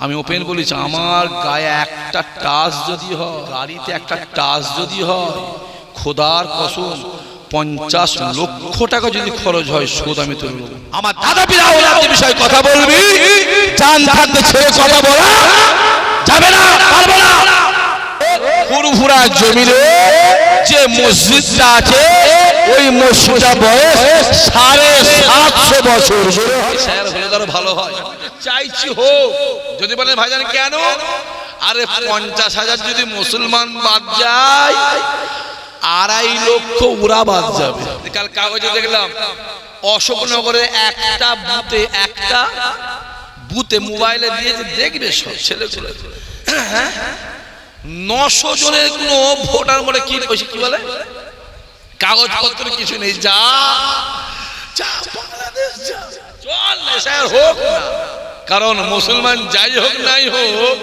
আমি ওপেন বলেছি আমার গায়ে একটা টাচ যদি হয় গাড়িতে একটা টাচ যদি হয় খোদার কসম পঞ্চাশ লক্ষ টাকা যদি খরচ হয় সুদ আমি তুলব আমার দাদা পিতা হলে আপনি বিষয়ে কথা বলবি? চান থাকতে ছেড়ে কথা বলা যাবে না পারবে না। ফুরফুরা জমিনে যে মসজিদটা আছে ওই মসজিদটা বয়স সাড়ে সাতশো বছর। স্যার হলে ভালো হয় চাইছি হোক। যদি বলেন ভাইজান কেন? আরে পঞ্চাশ হাজার যদি মুসলমান বাদ যায় আড়াই লক্ষ উড়া বাদ যাবে। কাল কাগজে দেখলাম অশোকনগরে একটা বুথে একটা বুথে মোবাইলে দিয়েছে দেখবে সব ছেলে ছেলে নশো জনের কোনো ভোটার মনে কি কি বলে? কাগজপত্র কিছু নেই, যা। হোক কারণ মুসলমান যাই হোক নাই হোক,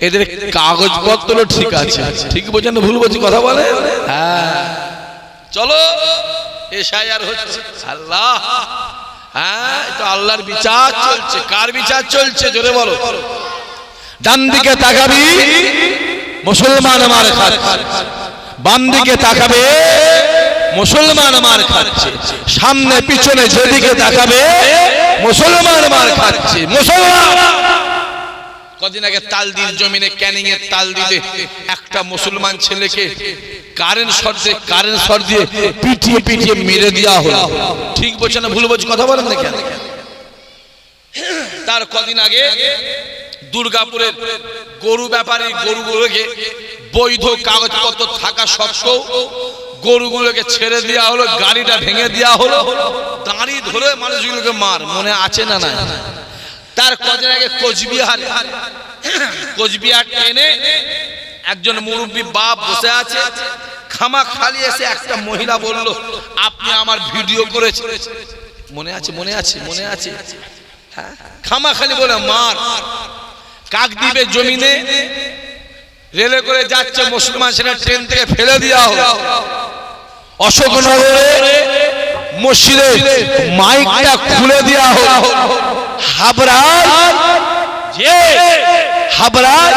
এদের কাগজপত্র ঠিক আছে। ঠিক বোঝেন না, ভুল বলছি, কথা বলে হ্যাঁ। চলো এসাই আর হচ্ছে। আল্লাহ। হ্যাঁ তো আল্লাহর বিচার চলছে। কার বিচার চলছে? জোরে বলো। ডান দিকে তাকাবি, মুসলমান মার খাচ্ছে। বাম দিকে তাকাবে, মুসলমান মার খাচ্ছে। সামনে পিছনে যেদিকে তাকাবে, মুসলমান মার খাচ্ছে। মুসলমান! কদিন আগে তালদির জমিনে, ক্যানিং এর তাল দিতে একটা মুসলমান ছেলেকে কারেন্ট শর্ট দিয়ে কারেন্ট শর্ট দিয়ে পিটিয়ে পিটিয়ে মেরে দেওয়া হলো। ঠিক বলছে না, ভুল বলছি, কথা বলেন না কেন? তার কদিন আগে দুর্গাপুরের গরু ব্যাপারী গরুগুলোকে বৈধ কাগজপত্র থাকা সত্ত্বেও গরুগুলোকে ছেড়ে দেওয়া হলো, গাড়িটা ভেঙে দেওয়া হলো দাঁড়িয়ে ধরে মানুষগুলোকে মার, মনে আছে না না তার কদিন আগে কোচবিহার কোচবিহার ট্রেনে একজন মুরব্বী বাপ বসে আছে খামা খালি এসে একটা মহিলা বলল, আপনি আমার ভিডিও করেছেন। মনে আছে মনে আছে মনে আছে। হ্যাঁ? খামা খালি বলে, মার। কাকদ্বীপের জমিনে রেলে করে যাচ্ছে মুসলমান, সেটা ট্রেন থেকে ফেলে দেওয়া হলো। অশোকনগরে মসজিদে মাইকটা খুলে দেওয়া হলো। হাবড়ার যে হাবড়ার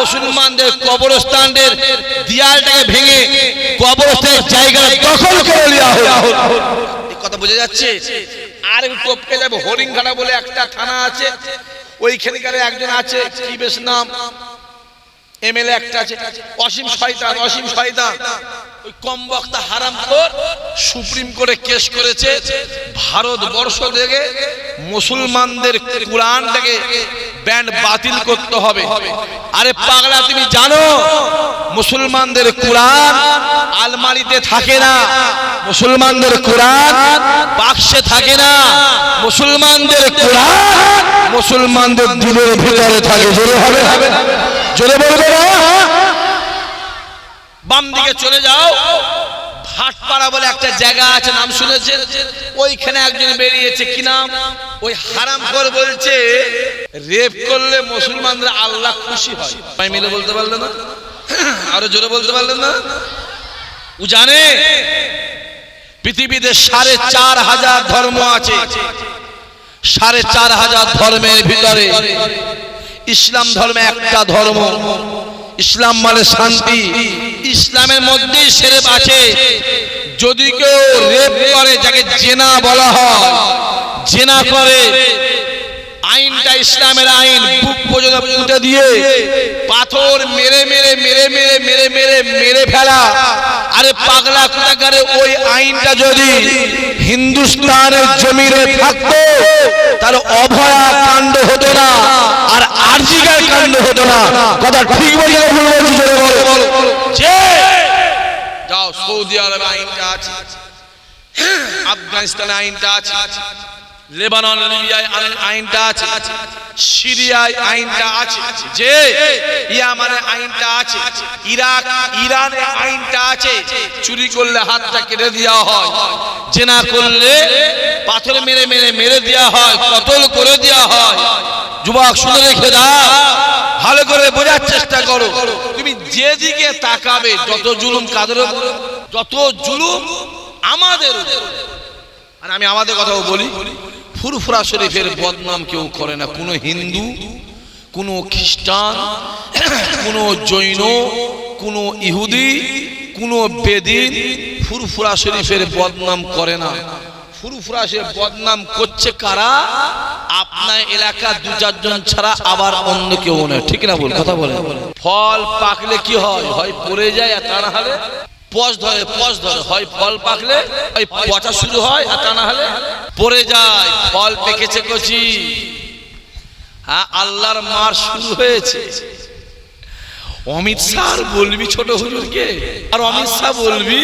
মুসলমানদের কবরস্থানের দিয়ালটাকে ভেঙে কবরস্থানের জায়গা দখল করে দেওয়া হলো। কথা বোঝা যাচ্ছে? আর টপকে যাবে। হরিংঘাটা বলে একটা থানা আছে। ওইখানকার একজন আছে, কি বেশ নাম? এমএলএ একটা আছে। অসীম শয়তান অসীম শয়তান। কম বক্তা হারাম সুপ্রিম কোর্টে কেস করেছে, ভারতবর্ষ থেকে মুসলমানদের ব্যান্ড বাতিল করতে হবে। আরে পাগলা, তুমি জানো, মুসলমানদের কোরআন আলমারিতে থাকে না, মুসলমানদের কোরআন বাক্সে থাকে না, মুসলমানদের কোরআন মুসলমানদের দিলের ভিতরে থাকে। জোরে হবে জোরে বলবে না? বাম দিকে চলে যাও। হাটপাড়া বলে একটা জায়গা আছে, নাম শুনেছেন? ওইখানে একজন বেরিয়েছে, কি নাম? ওই হারাম কর বলছে, রেপ করলে মুসলমানরা আল্লাহ খুশি হয়। ভাই মিলে বলতে পারলে না? আরও জোরে বলতে পারলেন না? ও জানে? পৃথিবীতে সাড়ে চার হাজার ধর্ম আছে। সাড়ে চার হাজার ধর্মের ভিতরে ইসলাম ধর্মে একটা ধর্ম। ইসলাম মানে শান্তি। ইসলামের মধ্যেই সেরেপ আছে। যদি কেউ রেপ করে, যাকে জেনা বলা হয়, জেনা করে, আইনটা ইসলামের আইন, বুক পর্যন্ত পুঁতে দিয়ে, পাথর মেরে মেরে মেরে মেরে মেরে মেরে মেরে ফেলা। আরে পাগলা কোথাকারে ওই আইনটা যদি হিন্দুস্তানের জমিনে থাকতো তাহলে অভয়া কাণ্ড হতো না, আর আর্জিকার কাণ্ড হতো না। কথা ঠিক বলো যে যাও সৌদি আরবে আইনটা আছে আফগানিস্তানে আইনটা আছে লেবানন, লিবিয়ায় আইনটা আছে, সিরিয়ায় আইনটা আছে, যে ইয়ামানে আইনটা আছে, ইরাক, ইরানে আইনটা আছে, চুরি করলে হাতটা কেটে দেওয়া হয়, জেনা করলে পাথর মেরে মেরে মেরে দেওয়া হয়, কতল করে দেওয়া হয় যুবক, শুনে রেখে দাও, ভালো করে বোঝার চেষ্টা করো তুমি যেদিকে তাকাবে, যত জুলুম কাদের যত জুলুম আমাদের। আর আমি আমাদের কথাও বলি ফুরফুরা শরীফের বদনাম কেউ করে না। কোনো হিন্দু, কোনো খ্রিস্টান, কোনো জৈন, কোনো ইহুদি, কোনো বেদিন ফুরফুরা শরীফের বদনাম করে না। ফুরফুরা শরীফ বদনাম করছে কারা? আপনার দু চারজন ছাড়া আবার কেউ ঠিক না বল কথা বলে ফল পাকলে কি হয়? হয় পড়ে যায় আর পচ ধরে পচ ধরে। হয় ফল পাকলে হয় পচা শুরু হয় আর তা না হলে পড়ে যায়, ফল পেকেছে কচি। হ্যাঁ আল্লাহর মার শুরু হয়েছে। অমিত শাহ বলবি ছোট হুজুরকে? আর অমিত শাহ বলবি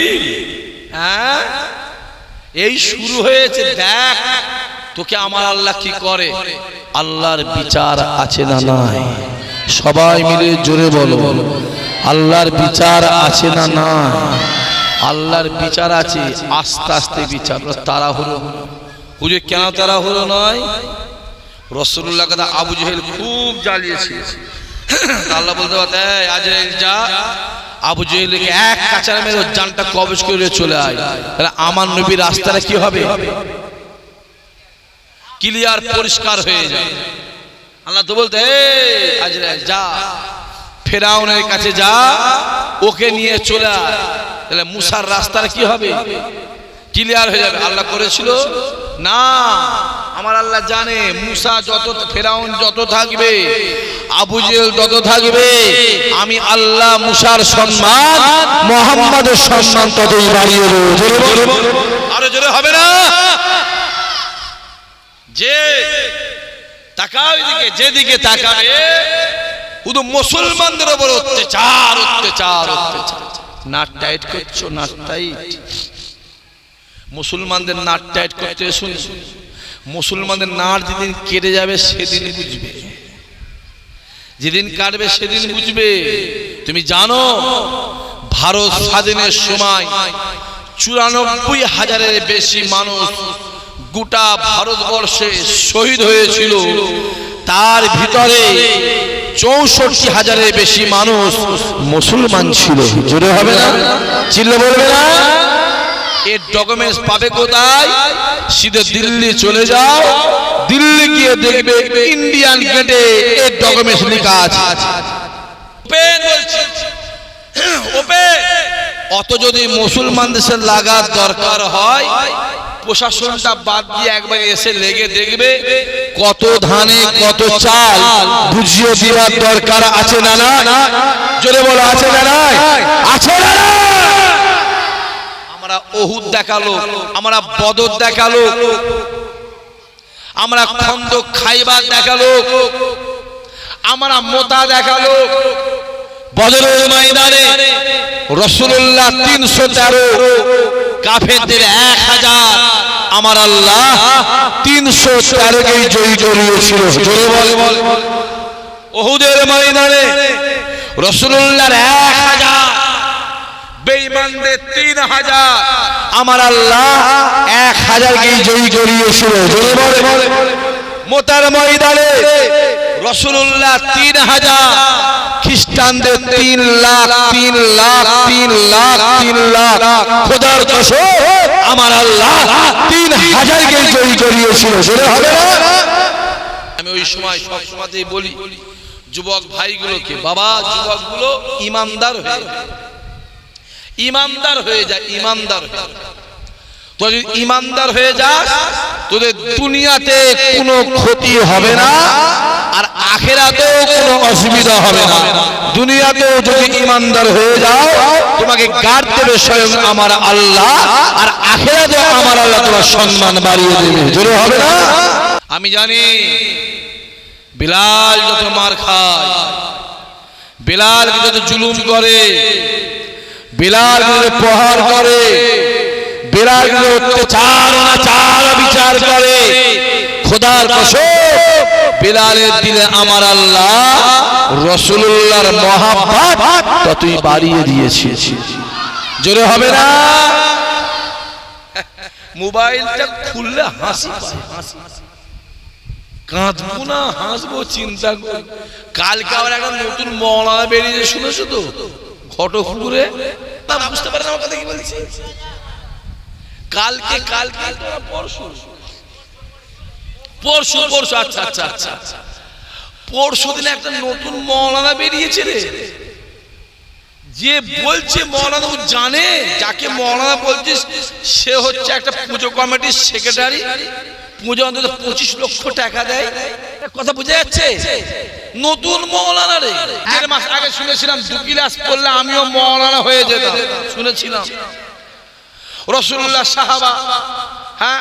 হ্যাঁ এই শুরু হয়েছে, দেখ, তোকে আমার আল্লাহ কি করে? আল্লাহর বিচার আছে না নাই? সবাই মিলে জোরে বলো বলো। আল্লাহর বিচার আছে না না? আল্লাহর বিচার আছে, আস্তে আস্তে বিচার। তারা হলো হুজুর, কেন তারা হলো নয়? রসুল্লাহ কথা আবু জহেল খুব জ্বালিয়েছে। আল্লাহ বলতে পারতে আজ যা। আবু জহেলকে এক কাঁচার মেরে জানটা কবজ করে চলে আয়। তাহলে আমার নবীর রাস্তাটা কি হবে? ক্লিয়ার, পরিষ্কার হয়ে যায়। আল্লাহ তো বলতে আজ যা। ফেরাউনের কাছে যা ওকে নিয়ে চলে আয়। তাহলে মুসার রাস্তাটা কি হবে? ক্লিয়ার হয়ে যাবে। আল্লাহ করেছিল না আমার আল্লাহ জানে মুসা যত ফেরাউন যত থাকবে আবু জেল যত থাকবে আমি আল্লাহ মুসার সম্মান মোহাম্মদের সম্মান ততই বাড়িয়ে দেবো। আরও জোরে হবে না? যে তাকাও এদিকে যেদিকে তাকাবে শুধু মুসলমানদের অত্যাচার অত্যাচার অত্যাচার। নাট টাইট করছ নাট টাইট মুসলমানদের নাট টাইট করতে শুন মুসলমানদের নাট যেদিন কেটে যাবে, সেদিন বুঝবে। যেদিন কাটবে, সেদিন বুঝবে। তুমি জানো, ভারত স্বাধীনের সময় চুরানব্বই হাজারের বেশি মানুষ গোটা ভারতবর্ষে শহীদ হয়েছিল। তার ভিতরে চৌষট্টি হাজারের বেশি মানুষ মুসলমান ছিল। জোরে হবে না? চিল্লে বলবে না? এর ডকুমেন্টস পাবে কোথায়? সিধে দিল্লি চলে যাও। দিল্লি গিয়ে দেখবে ইন্ডিয়ান গেটে এর ডকুমেন্টস লেখা আছে। ওপেন অত যদি মুসলমান দেশের লাগার দরকার হয় প্রশাসনটা বাদ দিয়ে একবার এসে লেগে দেখবে কত ধানে কত চাল। বুঝিয়ে দেওয়ার দরকার আছে না না? জোরে বলো আছে না নাই? আছে না না আমরা ওহুদ দেখাল আমরা বদর দেখাল আমরা খন্দ খাইবার দেখাল আমরা মোতা দেখাল। বদরের ময়দানে রসুল্লাহ তিনশো তেরো কাফেরদের এক হাজার। আমার আল্লাহ তিনশো তেরোকেই জয়ী করিয়েছিল। ওহুদের ময়দানে রসুল্লাহর এক হাজার তিন হাজার। খ্রিস্টানদের তিন লাখ তিন লাখ তিন লাখ তিন লাখ। খোদার আমার আল্লাহ তিন হাজারকেই জয়ী করিয়েছিল জোরে হবে না? আমি ওই সময় সব সময়তেই বলি, যুবক ভাইগুলোকে, বাবা, যুবকগুলো ইমানদার হয়ে। ইমানদার হয়ে যায় ইমানদার যদি ইমানদার হয়ে তোদের দুনিয়াতে কোনো ক্ষতি হবে না। আর আখেরাতেও কোনো অসুবিধা হবে না। দুনিয়াতেও যদি ইমানদার হয়ে যাও, তোমাকে গার্ড দেবে স্বয়ং আমার আল্লাহ, আর আখেরাতেও আমার আল্লাহ তোমার সম্মান বাড়িয়ে দেবে। জোরে হবে না? আমি জানি, বিলাল যত মার খায়, বিলাল যত জুলুম করে, বিলাল প্রহার করে, বিলাল অত্যাচার, অনাচার বিচার করে। খোদার কসম বিলালের দিলে আমার আল্লাহ রসুল্লাহর মহাব্বত ততই বাড়িয়ে দিয়েছে জোরে হবে না? মোবাইলটা খুললে হাসি কাঁদবো না, হাসবো, চিন্তা করি। কালকে আবার একটা নতুন মৌলানা বেরিয়েছে, শুনেছো তো? ঘটকপুরে? না বুঝতে পারেন আমার কথা কি বলছি? কালকে কালকে পরশু। পরশু পরশু আচ্ছা আচ্ছা আচ্ছা। আচ্ছা। পরশু দিনে একটা নতুন মৌলানা বেরিয়েছে রে। যে বলছে মৌলানা ও জানে, যাকে মৌলানা বলছিস, সে হচ্ছে একটা পুজো কমিটির সেক্রেটারি পুজো অন্তত পঁচিশ লক্ষ টাকা দেয়। কথা বোঝা যাচ্ছে? নতুন মৌলানা রে। এক মাস আগে শুনেছিলাম, দু পড়লে আমিও মৌলানা হয়ে যেতাম। শুনেছিলাম। রসুল্লাহ সাহাবা হ্যাঁ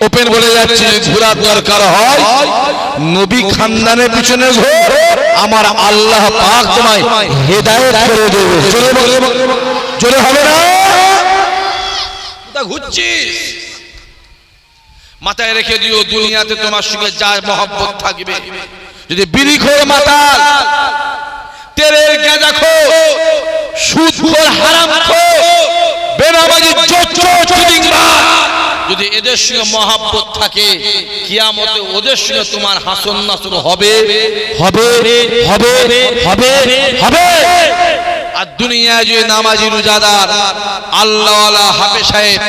ওপেন বলে যাচ্ছে ঘোরার দরকার হয় নবী খানদানের পিছনে আমার আল্লাহ পাক তোমায় হেদায়েত করে দেবে জোরে জোরে হবে না ঘুরছিস মাথায় রেখে দিও দুনিয়াতে তোমার সঙ্গে যা মহব্বত থাকবে যদি বিড়ি খোর মাতাল তেলের গেঁজা খো সুদ খোর হারাম খো বেনামাজি চোর চিটিংবাজ যদি এদের সঙ্গে মহাব্বত থাকে কিয়ামতে ওদের সঙ্গে তোমার হাসন নাসর হবে হবে হবে হবে হবে। আর দুনিয়ায় যে নামাজি রোজাদার আল্লাহ হাফে সাহেব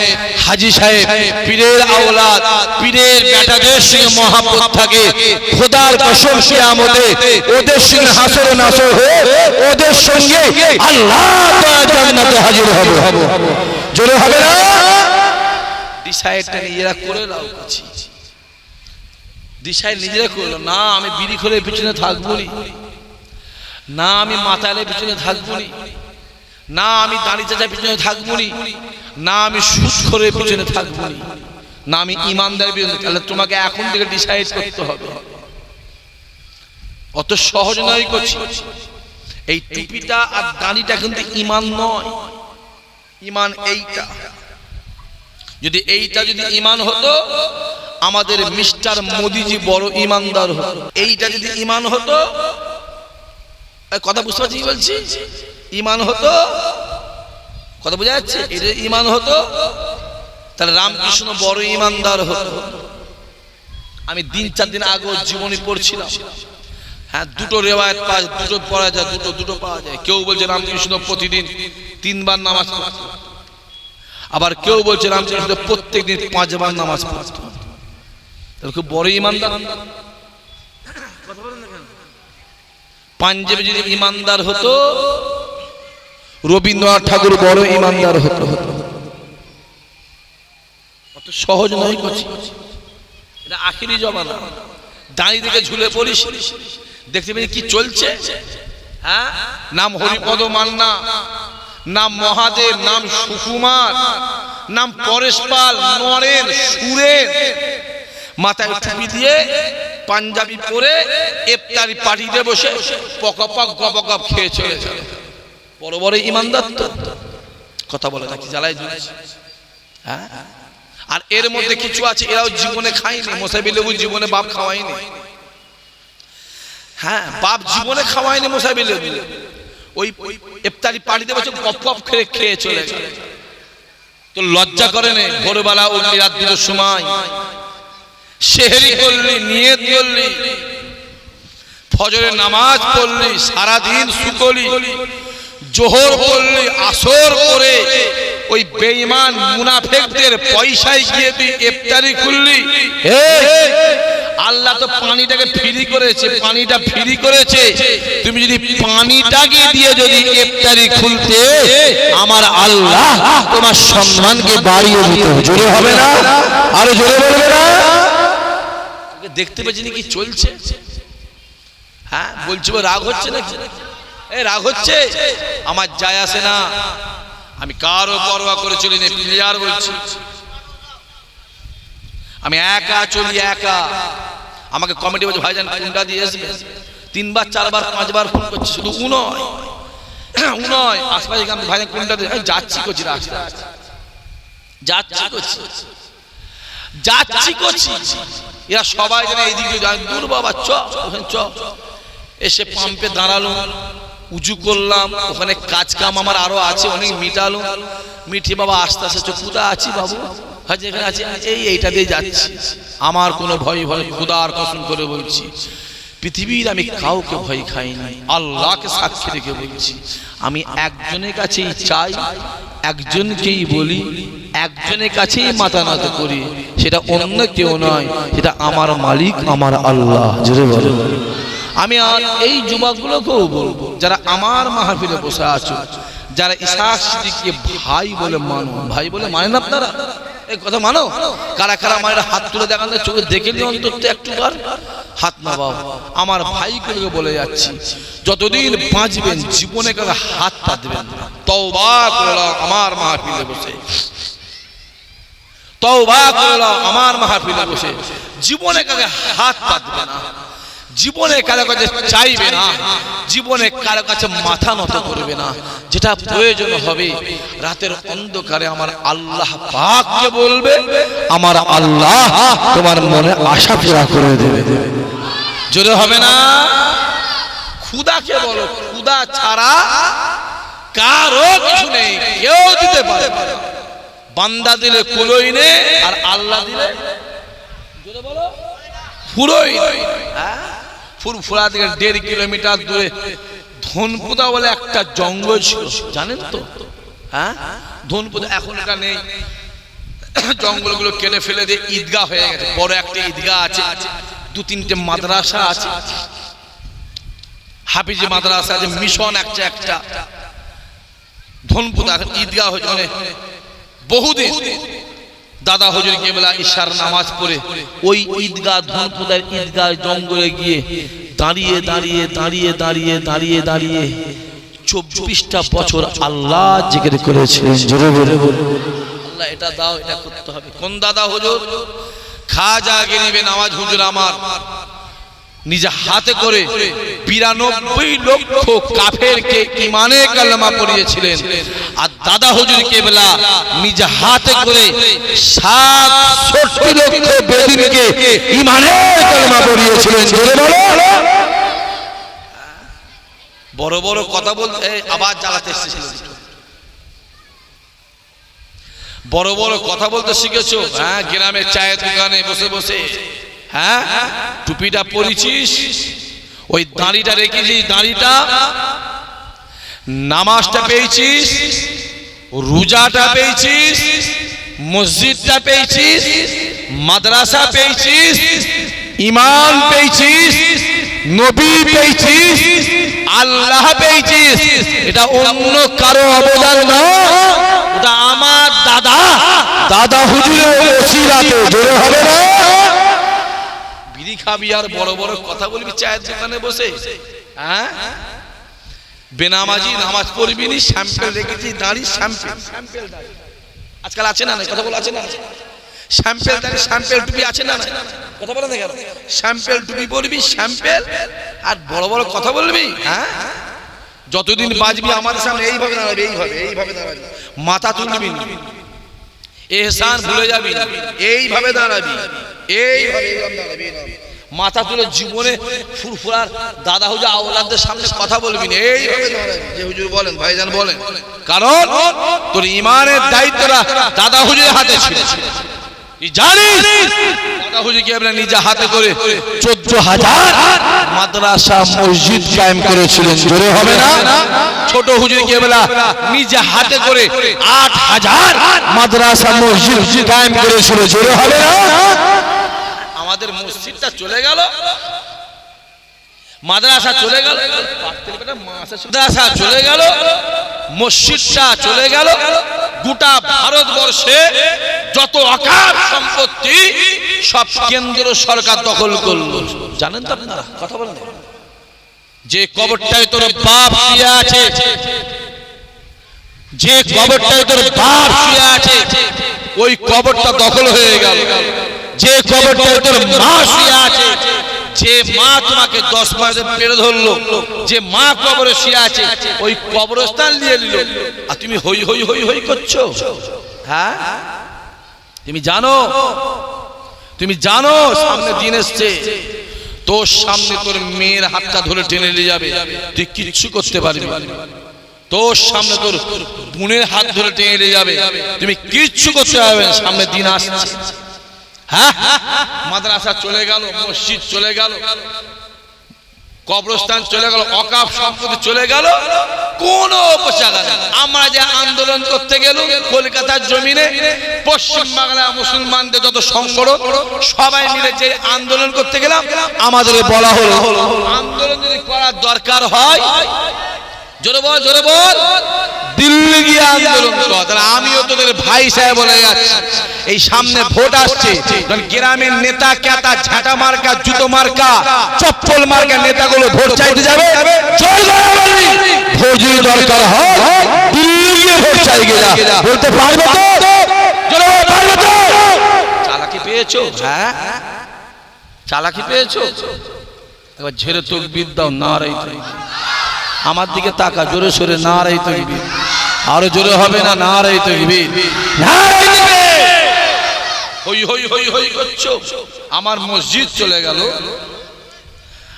হাজি সাহেব পীরের আওলাদ পীরের বেটাদের সঙ্গে মহাব্বত থাকে খোদার কসম কিয়ামতে ওদের সঙ্গে হাসর নাসর হয়ে ওদের সঙ্গে আল্লাহ জান্নাতে হাজির হবে। জোরে হবে না? ডিসাইডটা নিজেরা করে নাও করছি ডিসাইড নিজেরা করল না আমি বিড়ি করে পিছনে থাকব না। আমি মাতালের পিছনে থাকব না। আমি দাঁড়ি চাচার পিছনে থাকব না। আমি করে পিছনে থাকব না। আমি ইমানদার বিরুদ্ধে তাহলে তোমাকে এখন থেকে ডিসাইড করতে হবে। অত সহজ নয় করছি এই টুপিটা আর দাঁড়িটা কিন্তু ইমান নয়। ইমান এইটা। যদি এইটা যদি ইমান হতো আমাদের মিস্টার মোদিজি বড় ইমানদার হতো। এইটা যদি ইমান হতো কথা বুঝতে পারছি বলছি? ইমান হতো কথা বোঝা যাচ্ছে? এটা ইমান হতো তাহলে রামকৃষ্ণ বড় ইমানদার হতো। আমি দিন চার দিন আগে জীবনী পড়ছিলাম। হ্যাঁ দুটো রেওয়ায়ত পাওয়া দুটো পড়া যায় দুটো দুটো পাওয়া যায়। কেউ বলছে রামকৃষ্ণ প্রতিদিন তিনবার নামাজ পড়তো আবার কেউ বলছে রামকৃষ্ণ প্রত্যেক দিন পাঁচবার নামাজ পড়তো তাহলে খুব বড় ইমানদার। পাঞ্জাবে যদি ইমানদার হতো, রবীন্দ্রনাথ ঠাকুর বড় ইমানদার হতো। অত সহজ নয় করছি এটা আখিরি জমানা। দাঁড়িয়ে দিকে ঝুলে পড়িস। দেখতে পেয়ে কি চলছে? হ্যাঁ? নাম হরিপদ মান্না। নাম মহাদেব, নাম সুকুমার, নাম পরেশ পাল নরেন, সুরেন। মাথায় টুপি দিয়ে পাঞ্জাবি পরে ইফতারি পার্টিতে বসে পকপক গপগপ খেয়ে চলে যাবে বড় বড় ইমানদার তো। কথা বলে নাকি জ্বালাই জ্বলছে হ্যাঁ? আর এর মধ্যে কিছু আছে, এরাও জীবনে খায়নি। মোসাইবি লেবু জীবনে বাপ খাওয়ায়নি। হ্যাঁ বাপ জীবনে খাওয়ায়নি মোসাইবি লেবু। ওই ইফতারি পার্টিতে বসে গপ গপ খেয়ে খেয়ে চলে গেল তো লজ্জা করে নে, ভোরবেলা উঠলি রাত দুটোর সময়। সেহেরি করলি, নিয়ত করলি, ফজরের নামাজ পড়লি, সারাদিন শুকলি, জোহর পড়লি আসর করে ওই বেঈমান মুনাফেকদের পয়সায় গিয়ে তুই ইফতারি খুললি। আল্লাহ তো পানিটাকে ফ্রি করেছে, পানিটা ফ্রি করেছে। তুমি যদি পানিটাকে দিয়ে যদি ইফতারি খুলতে, আমার আল্লাহ তোমার সম্মানকে বাড়িয়ে দিত জোরে হবে না? আরও জোরে বলবে না? দেখতে পেয়েছি কি চলছে। হ্যাঁ বলছি রাগ হচ্ছে নাকি? এ, রাগ হচ্ছে? আমার যায় আসে না। আমি কারও পরোয়া করে চলি না, প্লেয়ার বলছি। আমি একা চলি একা। আমাকে কমিটি বলছে ভাইজান কোনটা দিয়ে আসবে? তিনবার চারবার পাঁচবার ফোন করছি শুধু উ নয়। উ নয়। আশপাশে গ্রাম ভাইজান কোনটা দিয়ে? যাচ্ছি করছি রাস্তা যাচ্ছি। করছি। যাচ্ছি করছি। এরা সবাই যেন এইদিকে যায়। দূর বাবা চ ওখানে চ। এসে পাম্পে দাঁড়াল। উজু করলাম। ওখানে কাজ কাম আমার আরও আছে অনেক মিটালো। মিঠে বাবা আস্তে আস্তে চো আছি বাবু? হ্যাঁ যেখানে আছি, এই এইটা দিয়ে যাচ্ছি। আমার কোনো ভয় ভয় খুদার কসম করে বলছি, পৃথিবীর আমি কাউকে ভয় খাইনি, আল্লাহকে সাক্ষী রেখে বলছি। আমি একজনের কাছেই চাই, একজনকেই বলি, একজনের কাছেই মাথা নত করি, সেটা অন্য কেউ নয়, সেটা আমার মালিক, আমার আল্লাহ। জোরে আমি আর এই যুবকগুলোকেও বলব, যারা আমার মাহফিলে বসে আছো, যারা সিদ্দিককে ভাই বলে মানো, ভাই বলে মানেন আপনারা? এই কথা মানো? কারা কারা আমার হাত তুলে দেখান চোখে দেখে নিয়ে অন্তত একটু বার হাত না বাবা আমার ভাইগুলোকে বলে যাচ্ছি, যতদিন বাঁচবেন, জীবনে কারও হাত পাতবেন না। তওবা করে আমার মাহফিলে বসে। তওবা করে নাও, আমার মাহফিলে বসে। জীবনে কাকে হাত পাতবে না। জীবনে কারও কাছে চাইবে না জীবনে কারও কাছে মাথা নত করবে না। যেটা প্রয়োজন হবে রাতের অন্ধকারে আমার আল্লাহ পাককে বলবে আমার আল্লাহ তোমার মনে আশা পুরা করে দেবে। জোরে হবে না? খুদাকে বলো খুদা ছাড়া কারও কিছু নেই কেউ দিতে পারে বান্দা দিলে কুলোই নে আর আল্লাহ দিলে জোরে বলো। নেই। হ্যাঁ? ফুরফুরা থেকে দেড় কিলোমিটার দূরে ধনপুদা বলে একটা জঙ্গল ছিল। জানেন তো? হ্যাঁ? ধনপুদা এখন এটা নেই। জঙ্গলগুলো কেটে ফেলে দিয়ে ঈদগাহ হয়ে গেছে। বড় একটা ঈদগাহ আছে। দু তিনটে মাদ্রাসা আছে। হাফিজি মাদ্রাসা আছে, মিশন একটা একটা। ধনপুদা ঈদগাহ হয়েছে। মানে বহুদিন দাদা হজুর কেবলা ঈশার নামাজ পড়ে ওই ঈদগাহ ধনপুদার ঈদগাহ জঙ্গলে গিয়ে দাঁড়িয়ে দাঁড়িয়ে দাঁড়িয়ে দাঁড়িয়ে দাঁড়িয়ে দাঁড়িয়ে চব্বিশটা বছর আল্লাহ জিকির বলে আল্লাহ এটা দাও, এটা করতে হবে। কোন দাদা হুজুর খাজা আগে নিবে নামাজ হুজুর আমার। নিজে হাতে করে বিরানব্বই লক্ষ কাফেরকে ইমানে কালেমা পড়িয়েছিলেন। দাদা হুজুর কেবলা নিজে হাতে করে সাতষট্টি লক্ষ বেদিনকে ইমানের কলমা পড়িয়েছিলেন বড় বড় কথা বলতে আবার জ্বালাতে এসেছিল বড় বড় কথা বলতে শিখেছো? হ্যাঁ গ্রামের চায়ের দোকানে বসে বসে। হ্যাঁ টুপিটা পরিছিস ওই দাঁড়িটা রেখেছিস, দাঁড়িটা। নামাজটা পেয়েছিস? রোজাটা পেয়েছিস মসজিদটা পেয়েছিস মাদ্রাসা পেয়েছিস ইমান পেয়েছিস নবী পেয়েছিস আল্লাহ পেয়েছিস। এটা অন্য কারও অবদান না। ওটা আমার দাদা। দাদা হুজুরের ওসিলাতে জোরে হবে না? বিড়ি খাবি আর বড় বড় কথা বলবি চায়ের দোকানে বসে? হ্যাঁ? বেনামাজি নামাজ পড়বি নি স্যাম্পেল রেখেছি, দাঁড়ি স্যাম্পেল আজকাল আছে না কথা বলে আছে না? স্যাম্পেল দাঁড়ি স্যাম্পেল টুপি আছে না কথা বলে না কেন? স্যাম্পেল টুপি পরবি স্যাম্পেল আর বড় বড় কথা বলবি হ্যাঁ? যতদিন বাজবি আমাদের সামনে, এইভাবে দাঁড়াবি, এইভাবে এইভাবে দাঁড়াবি। মাথা তুলবি এহসান ভুলে যাবি। এইভাবে দাঁড়াবি। এইভাবে দাঁড়াবি। মাথা তুলে জীবনে ফুরফুরার দাদা হুজুর আওলাদদের সামনে কথা বলবি না। এইভাবে যে হুজুর বলেন ভাইজান বলেন। কারণ তোর ইমানের দায়িত্বটা দাদা হুজুরের হাতে ছিল। জানিস দাদা হুজুরকে আমরা নিজে হাতে করে চোদ্দ হাজার মাদ্রাসা মসজিদ কায়েম করেছিলেন? জোরে হবে না? ছোট হুজুর কেবলা নিজে হাতে করে আট হাজার মাদ্রাসা মসজিদ কায়েম করেছিল? জোরে হবে না? আমাদের মসজিদটা চলে গেল। মাদ্রাসা চলে গেল। মাদ্রাসা চলে গেল। মসজিদটা চলে গেল। গোটা ভারতবর্ষে যত অকার সম্পত্তি সব কেন্দ্র সরকার দখল করল। জানেন তো আপনারা? কথা বলেন। যে কবরটায় তোর বাপ শুয়ে আছে, যে কবরটায় তোর বাপ শুয়ে আছে, ওই কবরটা দখল হয়ে গেল। যে কবরটায় তোর মা শুয়ে আছে যে মা তোমাকে দশ মাসে পেরে ধরলো যে মা কবরে শুয়ে আছে ওই কবরস্থান নিয়ে নিল আর তুমি হই হই হই হই করছ? হ্যাঁ? তুমি জানো? তুমি জানো সামনে দিন এসছে। তোর সামনে তোর মেয়ের হাতটা ধরে টেনে নিয়ে যাবে। তুই কিচ্ছু করতে পারবি না। তোর সামনে তোর বোনের হাত ধরে টেনে নিয়ে যাবে। তুমি কিচ্ছু করতে পারবে না। সামনে দিন আসছে। হ্যাঁ মাদ্রাসা চলে গেল, মসজিদ চলে গেল, কবরস্থান চলে গেল অকাপ সম্পত্তি চলে গেল, কোন। আমরা যে আন্দোলন করতে গেল কলকাতার জমিনে, পশ্চিম বাংলা মুসলমানদের যত সংগঠন, সবাই মিলে যে আন্দোলন করতে গেলাম আমাদের বলা হলো, আন্দোলন যদি করার দরকার হয় জোরে বল জোরে বল। দিল্লি গিয়ে আন্দোলন কর। তাহলে আমিও তোদের ভাই সাহেব বলে যাচ্ছি। এই সামনে ভোট আসছে। গ্রামের নেতা কেতা ঝাঁটা মার্কা জুতো মার্কা চপ্পল মার্কা নেতাগুলো ভোট চাইতে যাবে। ভোট যদি দরকার হয়। দিল্লি গিয়ে ভোট চাই বলতে পারবে তো? পারবে তো? চালাকি পেয়েছ? হ্যাঁ। চালাকি পেয়েছ? এবার ঝেড়ে তকবির দাও আমার দিকে তাকা, জোরে সরে না রাই তকবির। আরও জোরে হবে না না রাই করছ? আমার মসজিদ চলে গেল।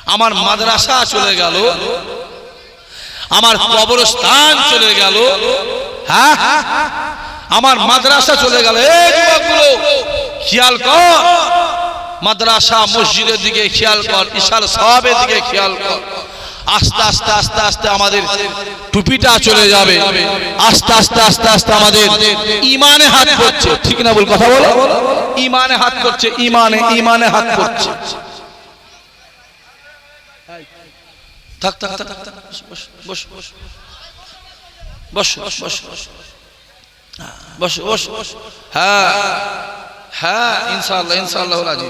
আমার মাদ্রাসা চলে গেল। আমার কবরস্থান চলে গেল। হ্যাঁ আমার মাদ্রাসা চলে গেল। খেয়াল কর। মাদ্রাসা, মসজিদের দিকে খেয়াল কর। ইশার সবের দিকে খেয়াল কর। আস্তে আস্তে আস্তে আস্তে আমাদের টুপিটা চলে যাবে। আস্তে আস্তে আস্তে আস্তে আমাদের ইমানে হাত করছে। ঠিক না বল কথা বলো? ইমানে হাত করছে, ইমানে ইমানে হাত করছে। বস বস হ্যাঁ হ্যাঁ ইনশাআল্লাহ ইনশাআল্লাহ রাজি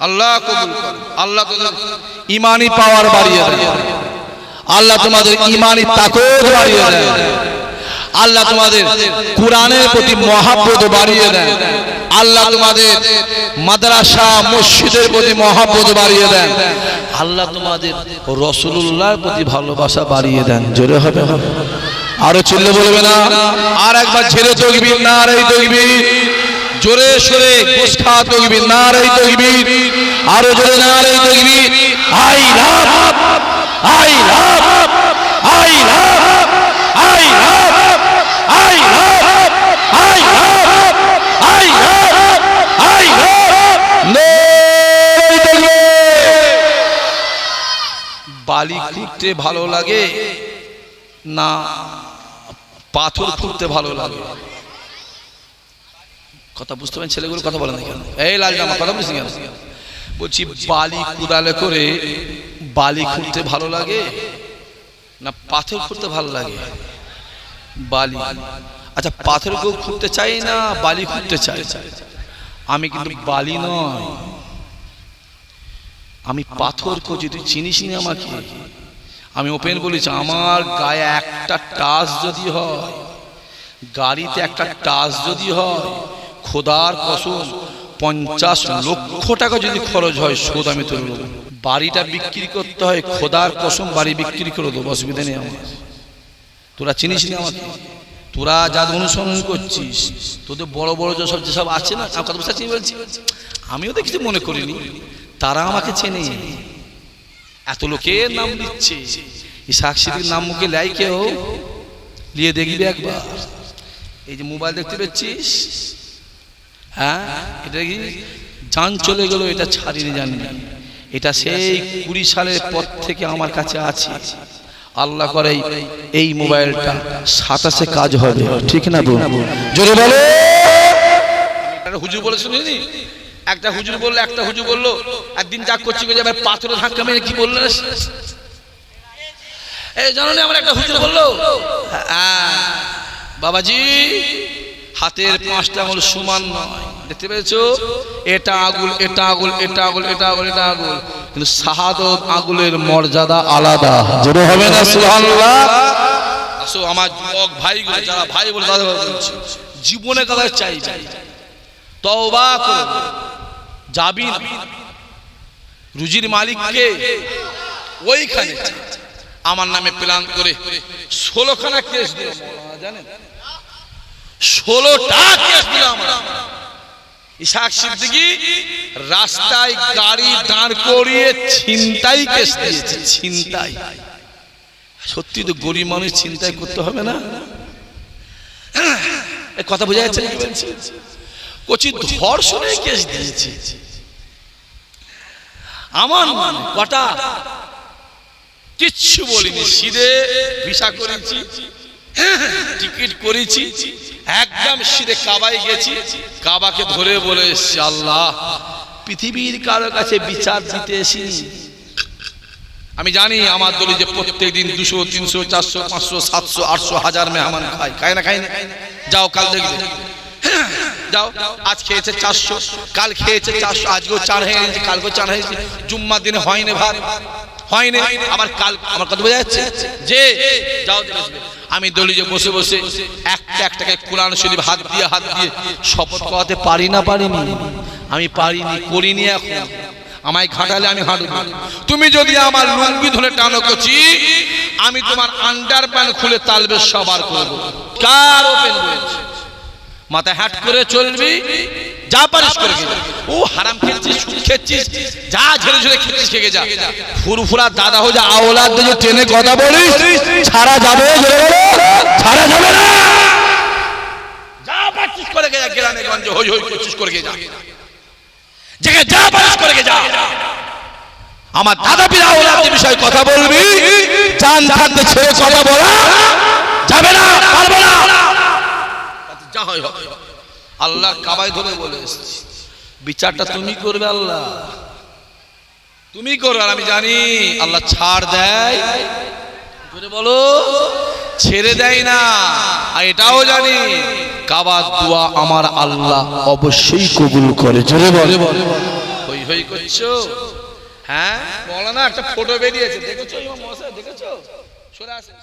আল্লাহ কবুল করুন। আল্লাহ তোদের ইমানি পাওয়ার বাড়িয়ে দেন আল্লাহ তোমাদের ইমানি তাকত বাড়িয়ে দেন আল্লাহ তোমাদের কোরআনের প্রতি মহাব্বত বাড়িয়ে দেন আল্লাহ তোমাদের মাদ্রাসা মসজিদের প্রতি মহাব্বত বাড়িয়ে দেন আল্লাহ তোমাদের রসুল্লাহর প্রতি ভালোবাসা বাড়িয়ে দেন। জোরে হবে আরও চিল্লে বলবে না? আর একবার ছেড়ে তকবির না আর এই তকবির। জোরে সোরে কোষ্ঠা তৈরি না নারাই তৈরি আরও জোরে নারাই তৈবির I love I love I love I love I love I love I love I বালি খুঁড়তে ভালো লাগে না, পাথর ফুটতে ভালো লাগে। কথা বুঝতে পারেন? ছেলেগুলো কথা বলে না কেন? এই লাল জামা কথা বুঝছি কেন? বলছি বালি কুদালে করে বালি খুঁড়তে ভালো লাগে? না পাথর খুঁড়তে ভালো লাগে? বালি। আচ্ছা পাথর কেউ খুঁড়তে চাই না বালি খুঁড়তে চাই আমি কিন্তু বালি নয়। আমি পাথর খুঁজি তুই চিনিস নি আমাকে আমি ওপেন বলেছি আমার গায়ে একটা টাচ যদি হয় গাড়িতে একটা টাচ যদি হয় খোদার কসম, পঞ্চাশ লক্ষ টাকা যদি খরচ হয় সুদ আমি তুলে দেবো বাড়িটা বিক্রি করতে হয়, খোদার কসম, বাড়ি বিক্রি করে দেবো, অসুবিধা নেই আমার। তোরা চিনিস নি আমাকে? তোরা যা অনুসরণ করছিস, তোদের বড় বড় যেসব যেসব আছে না আমার কথা বুঝতে পারছিস বলছি আমিও তো কিছু মনে করিনি। তারা আমাকে চেনে। এত লোকের নাম দিচ্ছে এই সাক্ষীদের নাম মুখে লাই কেউ? নিয়ে দেখবি একবার। এই যে মোবাইল দেখতে পাচ্ছিস? হ্যাঁ এটা কি? যান চলে গেল এটা ছাড়িনি জানি। এটা সেই কুড়ি সালের পর থেকে আমার কাছে আছে। আল্লাহ করে এই- মোবাইলটা সাতাশে কাজ হবে। ঠিক না বউ জোরে বলো। হুজুর বলে শুনিনি? একটা হুজুর বলল একটা হুজুর বলল একদিন যা করছি যে এবার পাথরে ধাক্কা মেরে কি বলল রে? এই জানো আমার একটা হুজুর বলল? হ্যাঁ, বাবাজি হাতের পাঁচটা আঙুল সমান নয়। দেখতে পেয়েছ এটা আগুল এটা আগুল এটা আগুল এটা আগুল এটা আগুল কিন্তু শাহাদত আগুলের মর্যাদা আলাদা। জোরে হবে না সুবহানাল্লাহ? আসো আমার যুবক ভাইগুলো যারা ভাই বলে তাদের বলছি। জীবনে তাদের চাই চাই তওবা করে। যাবি রুজির মালিককে ওইখানে আমার নামে প্ল্যান করে ষোলোখানা কেস মৌলানা, জানেন? ষোলোটা কেস দিল আমার। ইসাক সিদ্দিকি রাস্তায় গাড়ি দাঁড় করিয়ে ছিনতাই কেস দিয়েছে, ছিনতাই। সত্যি তো গরিব মানুষ ছিনতাই করতে হবে না? কথা বোঝা যাচ্ছে কচি ধর্ষণের কেস দিয়েছে। আমার কটা? কিচ্ছু বলিনি, সিধে ভিসা করেছি, টিকিট করেছি। একদম সিধে কাবাই গেছি। কাবাকে ধরে বলে আল্লাহ পৃথিবীর কারও কাছে বিচার দিতে এসিনি। আমি জানি আমার দলি যে প্রত্যেক দিন দুশো, তিনশো, চারশো, পাঁচশো, সাতশো, আটশো হাজার মেহমান খায়। খায় না খায় না? যাও, কাল দেখবে। যাও, আজ খেয়েছে চারশো, কাল খেয়েছে চারশো, আজকেও চার হয়ে গেছে, কালকেও চার হয়েছে জুম্মার দিনে হয়নি ভাত হয়নি আবার কাল, আমার কথা বোঝা যাচ্ছে? যে, যাও দেখে আসবে। আমি দলিজে বসে বসে একটা একটাকে কোরআন শরীফ হাত দিয়ে হাত দিয়ে শপথ করাতে পারি না পারিনি। আমি পারিনি, করিনি এখন। আমায় ঘাটালে আমি হাঁটব। তুমি যদি আমার লুঙ্গি ধরে টানো কচি, আমি তোমার আন্ডার প্যান্ট খুলে তালবে সবার করব। কার ওপেন মাথায় হ্যাট করে চলবি? যা পারিস করে ও হারাম খেয়েছিস সুদ খেয়েছিস যা ঝেড়ে ঝেড়ে খেয়েছিস খেয়ে যা। ফুরফুরা দাদা হো, যা আওলাদ দিয়ে টেনে কথা বলিস, ছাড়া যাবে ছাড়া যাবে না। যা করে যা, গ্রামে হই হই করছিস করে যা। যেখানে যা পারিস করে যা। আমার দাদা পীর আওলাদের বিষয়ে কথা বলবি, চান থাকতে ছেড়ে কথা বলা যাবে না, পারব না। যা হয় হবে আল্লাহ কাবাই ধরে বলে এসেছি। বিচারটা তুমি করবে আল্লাহ। তুমি করবে আর আমি জানি আল্লাহ ছাড় দেয়। বলো ছেড়ে দেয় না। আর এটাও জানি কাবার দোয়া আমার আল্লাহ অবশ্যই কবুল করে। জোরে বলে। হই হই করছ? হ্যাঁ? বলো না একটা ফটো বেরিয়েছে। দেখেছ দেখেছ? সরে আসেন।